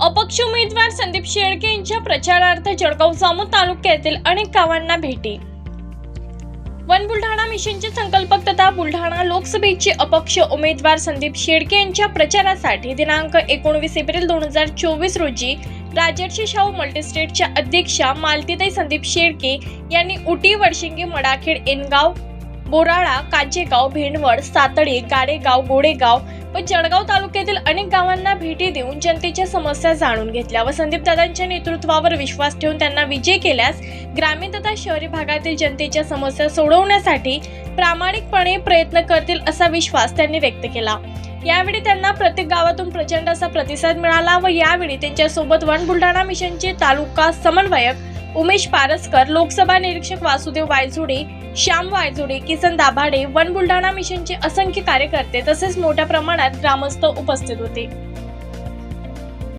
अपक्ष उमेदवार संदीप शेळके यांच्या प्रचारार्थ जळगाव जामोद तालुक्यातील अनेक गावांना भेटी. वन बुलढाणा मिशनचे संकल्पक तथा बुलढाणा लोकसभेचे अपक्ष उमेदवार संदीप शेळके यांच्या प्रचारासाठी दिनांक एकोणवीस एप्रिल दोन हजार चोवीस रोजी राजर्षी शाहू मल्टीस्टेटच्या अध्यक्षा मालतीताई संदीप शेळके यांनी उटी वडशिंगी मडाखेड एनगाव बोराळा काजेगाव भेंडवड सातळे गाडेगाव गोडेगाव व जळगाव तालुक्यातील अनेक भेटी देऊन जनतेच्या समस्या जाणून घेतल्या व संदीप दादांच्या नेतृत्वावर विश्वास ठेवून त्यांना विजय केल्यास ग्रामीण तथा शहरी भागातील जनतेच्या समस्या सोडवण्यासाठी प्रामाणिकपणे प्रयत्न करतील असा विश्वास त्यांनी व्यक्त केला. यावेळी त्यांना प्रत्येक गावातून प्रचंड असा प्रतिसाद मिळाला व यावेळी त्यांच्यासोबत वन बुलढाणा मिशनचे तालुका समन्वयक उमेश पारसकर लोकसभा निरीक्षक वासुदेव वायझुडे श्याम वायझुडे किसन दाभाडे वन बुलढाणा मिशनचे असंख्य कार्यकर्ते तसेच मोठ्या प्रमाणात ग्रामस्थ उपस्थित होते.